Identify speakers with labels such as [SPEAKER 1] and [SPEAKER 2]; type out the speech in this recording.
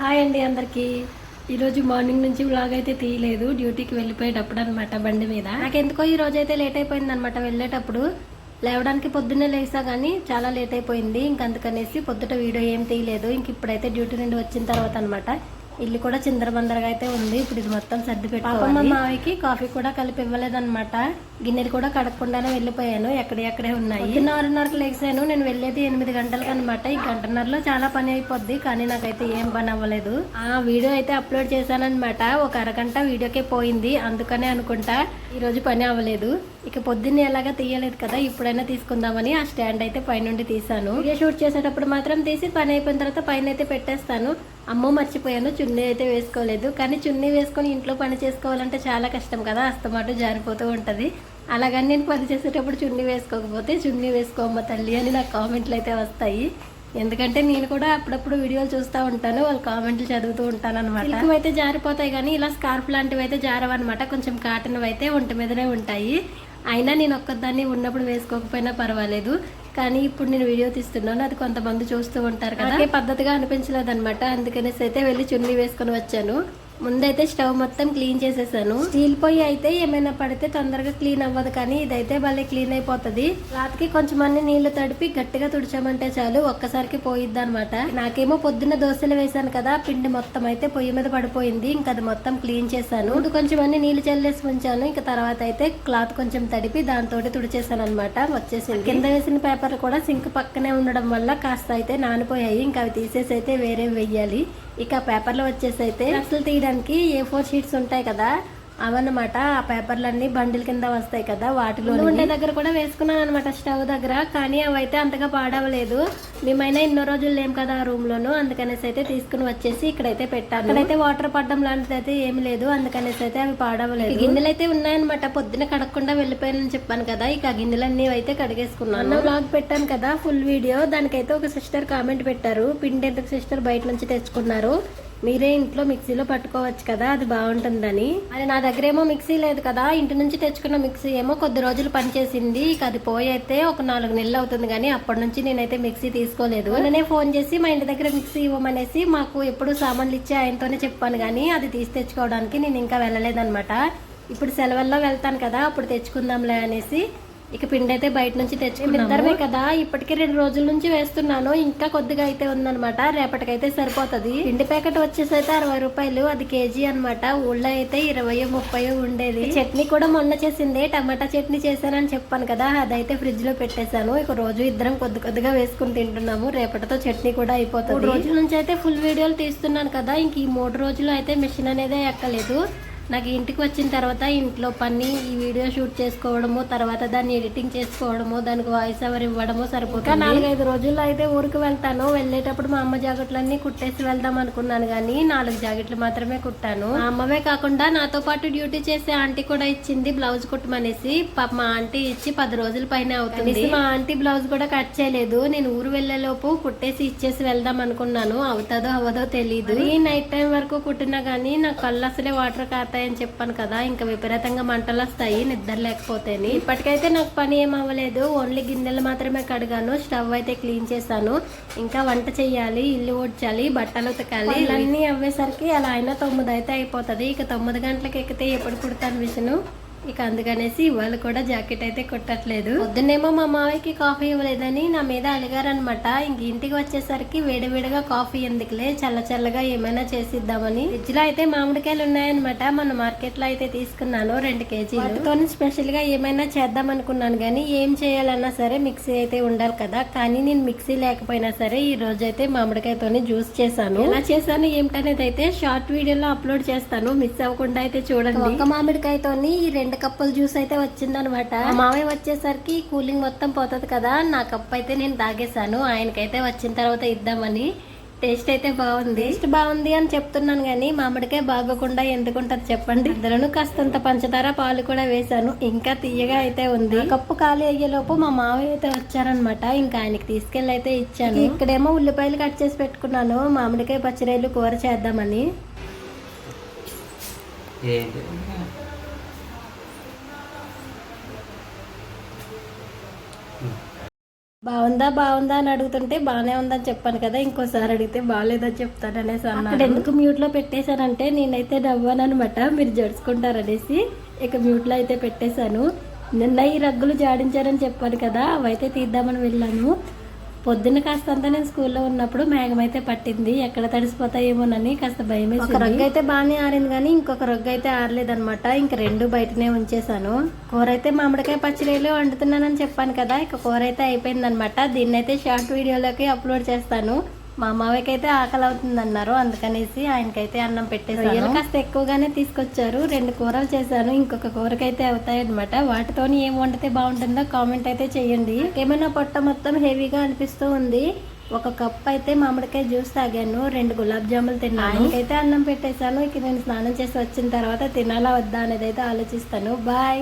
[SPEAKER 1] Hi అండి అందరికీ. ఈరోజు మార్నింగ్ నుంచి వ్లాగ్ అయితే తీయలేదు. డ్యూటీకి వెళ్ళిపోయేటప్పుడు అనమాట బండి మీద. నాకెందుకో ఈ రోజు అయితే లేట్ అయిపోయింది అనమాట వెళ్ళేటప్పుడు. లేవడానికి పొద్దున్నే లేసా కానీ చాలా లేట్ అయిపోయింది. ఇంక అందుకనేసి పొద్దుట వీడియో ఏం తీయలేదు. ఇంక ఇప్పుడైతే డ్యూటీ నుండి వచ్చిన తర్వాత అనమాట ఇల్లు కూడా చిందరబందరగా అయితే ఉంది. ఇప్పుడు ఇది మొత్తం సర్ది పెట్టి మా మావికి కాఫీ కూడా కలిపి ఇవ్వలేదన్నమాట. గిన్నెలు కూడా కడగకుండానే వెళ్ళిపోయాను. ఎక్కడెక్కడే ఉన్నాయి. పొద్దున్న ఆరున్నరకు లేచాను. నేను వెళ్ళేది ఎనిమిది గంటలకు అనమాట ఈ గంటన్నరలో చాలా పని అయిపోద్ది కానీ నాకైతే ఏం పని అవ్వలేదు. ఆ వీడియో అయితే అప్లోడ్ చేశానన్నమాట. ఒక అరగంట వీడియోకే పోయింది. అందుకనే అనుకుంటా ఈ రోజు పని అవ్వలేదు. ఇక పొద్దున్నే ఎలాగా తీయలేదు కదా ఇప్పుడైనా తీసుకుందామని ఆ స్టాండ్ అయితే పైనుండి తీసాను వీడియో షూట్ చేసేటప్పుడు మాత్రం తీసి పని అయిపోయిన తర్వాత పైన అయితే పెట్టేస్తాను. అమ్మో మర్చిపోయాను. చున్నీ అయితే వేసుకోలేదు. కానీ చున్నీ వేసుకొని ఇంట్లో పని చేసుకోవాలంటే చాలా కష్టం కదా. అస్తమాటు జారిపోతూ ఉంటది. అలాగని నేను పని చేసేటప్పుడు చున్నీ వేసుకోకపోతే చున్నీ వేసుకోమ్మ తల్లి అని నాకు కామెంట్లు అయితే వస్తాయి. ఎందుకంటే నేను కూడా అప్పుడప్పుడు వీడియోలు చూస్తూ ఉంటాను. వాళ్ళ కామెంట్లు చదువుతూ ఉంటాను అనమాట అయితే జారిపోతాయి కానీ ఇలా స్కార్ఫ్ లాంటివి అయితే జారవన్నమాట. కొంచెం కాటన్ అయితే ఒంటి మీదనే ఉంటాయి. అయినా నేను ఒక్కదాన్ని ఉన్నప్పుడు వేసుకోకపోయినా పర్వాలేదు. కానీ ఇప్పుడు నేను వీడియో తీస్తున్నాను అది కొంతమంది చూస్తూ ఉంటారు కదా. పద్ధతిగా అనిపించలేదు అనమాట అందుకనేసి అయితే వెళ్ళి చున్నీ వేసుకొని వచ్చాను. ముందైతే స్టవ్ మొత్తం క్లీన్ చేసేసాను. స్టీల్ పొయ్యి అయితే ఏమైనా పడితే తొందరగా క్లీన్ అవ్వదు కానీ ఇదైతే భలే క్లీన్ అయిపోతుంది. రాత్రికి కొంచెం అన్ని నీళ్ళు తడిపి గట్టిగా తుడిచామంటే చాలు ఒక్కసారికి పోయిద్ది అనమాట నాకేమో పొద్దున్న దోశలు వేసాను కదా పిండి మొత్తం అయితే పొయ్యి మీద పడిపోయింది ఇంకా అది మొత్తం క్లీన్ చేశాను. ఇప్పుడు కొంచెం అన్ని నీళ్ళు చల్లేసి ఉంచాను ఇంకా తర్వాత అయితే క్లాత్ కొంచెం తడిపి దాంతో తుడిచేసాను అనమాట వచ్చేసింది. కింద వేసిన పేపర్లు కూడా సింక్ పక్కనే ఉండడం వల్ల కాస్త అయితే నానిపోయాయి ఇంకా అవి తీసేసి అయితే వేరే వెయ్యాలి. ఇక పేపర్లు వచ్చేసి అయితే అసలు తీయడానికి ఏ ఫోర్ షీట్స్ ఉంటాయి కదా అవన్నమాట. ఆ పేపర్లన్నీ బండిల్ కింద వస్తాయి కదా వాటిలో ఉండే దగ్గర కూడా వేసుకున్నాను అనమాట స్టవ్ దగ్గర కానీ అవి అయితే అంతగా పాడవలేదు. మేమైనా ఎన్నో రోజులు లేం కదా ఆ రూమ్ లోను అందుకనేసి అయితే తీసుకుని వచ్చేసి ఇక్కడైతే పెట్టాను. అక్కడైతే వాటర్ పడడం లాంటిది అయితే ఏమి లేదు అందుకనేసి అయితే అవి పాడవలేదు. గిన్నెలు అయితే ఉన్నాయన్నమాట పొద్దున కడగకుండా వెళ్ళిపోయానని చెప్పాను కదా ఇక గిన్నెలన్నీ అయితే కడిగేసుకున్నాను. బ్లాగ్ పెట్టాను కదా ఫుల్ వీడియో దానికైతే ఒక సిస్టర్ కామెంట్ పెట్టారు పిండి ఎందుకు సిస్టర్ బయట నుంచి తెచ్చుకున్నారు? మీరే ఇంట్లో మిక్సీలో పట్టుకోవచ్చు కదా అది బాగుంటుందని. అది నా దగ్గర ఏమో మిక్సీ లేదు కదా ఇంటి నుంచి తెచ్చుకున్న మిక్సీ ఏమో కొద్ది రోజులు పనిచేసింది ఇక అది పోయైతే ఒక నాలుగు నెలలు అవుతుంది కానీ అప్పటి నుంచి నేనైతే మిక్సీ తీసుకోలేదు. నేనే ఫోన్ చేసి మా ఇంటి దగ్గర మిక్సీ ఇవ్వమనేసి మాకు ఎప్పుడు సామాన్లు ఇచ్చి ఆయనతోనే చెప్పాను కానీ అది తీసి తెచ్చుకోవడానికి నేను ఇంకా వెళ్ళలేదనమాట ఇప్పుడు సెలవుల్లో వెళ్తాను కదా అప్పుడు తెచ్చుకుందాంలే అనేసి ఇక పిండి అయితే బయట నుంచి తెచ్చుకున్నామే. కదా ఇప్పటికే రెండు రోజుల నుంచి వేస్తున్నాను. ఇంకా కొద్దిగా అయితే ఉందన్నమాట. రేపటికైతే సరిపోతుంది. పిండి ప్యాకెట్ వచ్చేసి అయితే అరవై రూపాయలు. అది కేజీ అన్నమాట. ఊళ్ళో అయితే ఇరవై ముప్పై ఉండేది. చట్నీ కూడా మొన్న చేసింది. టమాటా చట్నీ చేశానని చెప్పాను కదా. అదైతే ఫ్రిడ్జ్లో పెట్టేశాను. ఇక రోజు ఇద్దరం కొద్ది కొద్దిగా వేసుకుని తింటున్నాము. రేపటితో చట్నీ కూడా అయిపోతుంది. రోజుల నుంచి అయితే ఫుల్ వీడియోలు తీస్తున్నాను కదా. ఇంక ఈ మూడు రోజులు అయితే మిషన్ అనేది ఎక్కలేదు. నాకు ఇంటికి వచ్చిన తర్వాత ఇంట్లో పని ఈ వీడియో షూట్ చేసుకోవడము తర్వాత దాన్ని ఎడిటింగ్ చేసుకోవడము దానికి వాయిస్ ఓవర్ ఇవ్వడము సరిపోతుంది. నాలుగైదు రోజుల్లో అయితే ఊరికి వెళ్తాను. వెళ్ళేటప్పుడు మా అమ్మ జాకెట్లన్నీ కుట్టేసి వెళ్దాం అనుకున్నాను కానీ నాలుగు జాకెట్లు మాత్రమే కుట్టాను. మా అమ్మవే కాకుండా నాతో పాటు డ్యూటీ చేసే ఆంటీ కూడా ఇచ్చింది బ్లౌజ్ కుట్టమనేసి. పాప మా ఆంటీ ఇచ్చి పది రోజుల పైన అవుతుంది. మా ఆంటీ బ్లౌజ్ కూడా కట్ చేయలేదు. నేను ఊరు వెళ్ళే లోపు కుట్టేసి ఇచ్చేసి వెళ్దాం అనుకున్నాను. అవుతుందో అవ్వదో తెలియదు ఈ నైట్ టైం వరకు కుట్టినా గానీ నా కళ్ళు అసలే వాటర్ కాస్తాయని చెప్పాను కదా ఇంకా విపరీతంగా మంటలు వస్తాయి నిద్ర లేకపోతేని. ఇప్పటికైతే నాకు పని ఏం అవ్వలేదు. ఓన్లీ గిన్నెలు మాత్రమే కడిగాను స్టవ్ అయితే క్లీన్ చేశాను. ఇంకా వంట చేయాలి ఇల్లు ఊడ్చాలి బట్టలు ఉతకాలి. ఇవన్నీ అవ్వేసరికి అలా అయినా తొమ్మిది అయితే అయిపోతుంది. ఇక తొమ్మిది గంటలకు ఎక్కితే ఎప్పుడు కుడతాను మిషను ఇక అందుకనేసి ఇవాళ కూడా జాకెట్ అయితే కుట్టట్లేదు. పొద్దున్నేమో మా మావయ్యకి కాఫీ ఇవ్వలేదని నా మీద అలిగారనమాట ఇంక ఇంటికి వచ్చేసరికి వేడివేడిగా కాఫీ ఎందుకులే? చల్ల చల్లగా ఏమైనా చేసిద్దామని. ఫ్రిడ్జ్లో అయితే మామిడికాయలు ఉన్నాయన్నమాట. మన మార్కెట్లో అయితే తీసుకున్నాను రెండు కేజీలతో స్పెషల్గా ఏమైనా చేద్దాం అనుకున్నాను కానీ ఏం చేయాలన్నా సరే మిక్సీ అయితే ఉండాలి కదా. కానీ నేను మిక్సీ లేకపోయినా సరే ఈ రోజు అయితే మామిడికాయతోని జ్యూస్ చేశాను. ఎలా చేశాను ఏమిటనేది అయితే షార్ట్ వీడియోలో అప్లోడ్ చేస్తాను. మిస్ అవ్వకుండా అయితే చూడండి. ఒక మామిడికాయతోని ఈ రెండు కప్పుల జ్యూస్ అయితే వచ్చిందనమాట. మామయ్య వచ్చేసరికి కూలింగ్ మొత్తం పోతుంది కదా నా కప్ అయితే నేను తాగేశాను. ఆయనకైతే వచ్చిన తర్వాత ఇద్దామని. టేస్ట్ అయితే బాగుంది. టేస్ట్ బాగుంది అని చెప్తున్నాను కానీ మామిడికాయ బాగోకుండా ఎందుకుంటది చెప్పండి. ఇద్దరు కాస్తంత పంచదార పాలు కూడా వేశాను. ఇంకా తీయగా అయితే ఉంది. కప్పు ఖాళీ అయ్యేలోపు మా మావయ్య అయితే వచ్చారనమాట. ఇంకా ఆయనకి తీసుకెళ్ళి అయితే ఇచ్చాను. ఇక్కడేమో ఉల్లిపాయలు కట్ చేసి పెట్టుకున్నాను. మామిడికాయ పచ్చిరేలు కూర చేద్దామని. బాగుందా బాగుందా అని అడుగుతుంటే బాగానే ఉందని చెప్పాను కదా ఇంకోసారి అడిగితే బాగాలేదని చెప్తాను అనేసి అన్నాడు ఎందుకు మ్యూట్లో పెట్టేశానంటే నేనైతే నవ్వాను అనమాట మీరు జడుచుకుంటారనేసి. ఇక మ్యూట్లో అయితే పెట్టేశాను. నిన్న ఈ రగ్గులు జాడించారని చెప్పాను కదా అవైతే తీద్దామని వెళ్ళాను. పొద్దున్న కాస్త అంతా నేను స్కూల్లో ఉన్నప్పుడు మేఘం అయితే పట్టింది. ఎక్కడ తడిసిపోతాయేమోనని కాస్త భయం ఒక రగ్గు అయితే బాగానే ఆరింది కానీ ఇంకొక రగ్గు అయితే ఆరలేదనమాట ఇంక రెండు బయటనే ఉంచేసాను కూర అయితే మామిడికాయ పచ్చడిలో వండుతున్నానని చెప్పాను కదా ఇక కూర అయితే అయిపోయిందనమాట దీన్ని అయితే షార్ట్ వీడియోలోకి అప్లోడ్ చేస్తాను. మా మావయ్యకి ఆకలి అవుతుంది అన్నారు అందుకనేసి ఆయనకైతే అన్నం పెట్టేసాను కాస్త ఎక్కువగానే తీసుకొచ్చారు. రెండు కూరలు చేశాను. ఇంకొక కూరకైతే అవుతాయి అనమాట వాటితోని ఏం వండితే బాగుంటుందో కామెంట్ అయితే చేయండి. ఏమైనా పొట్ట మొత్తం హెవీగా అనిపిస్తూ ఉంది. ఒక కప్ అయితే మామిడికాయ జ్యూస్ తాగాను. రెండు గులాబ్ జాములు తిన్నాను. అయితే అన్నం పెట్టేశాను. ఇక నేను స్నానం చేసి వచ్చిన తర్వాత తినాలా వద్దా అనేది అయితే ఆలోచిస్తాను. బాయ్.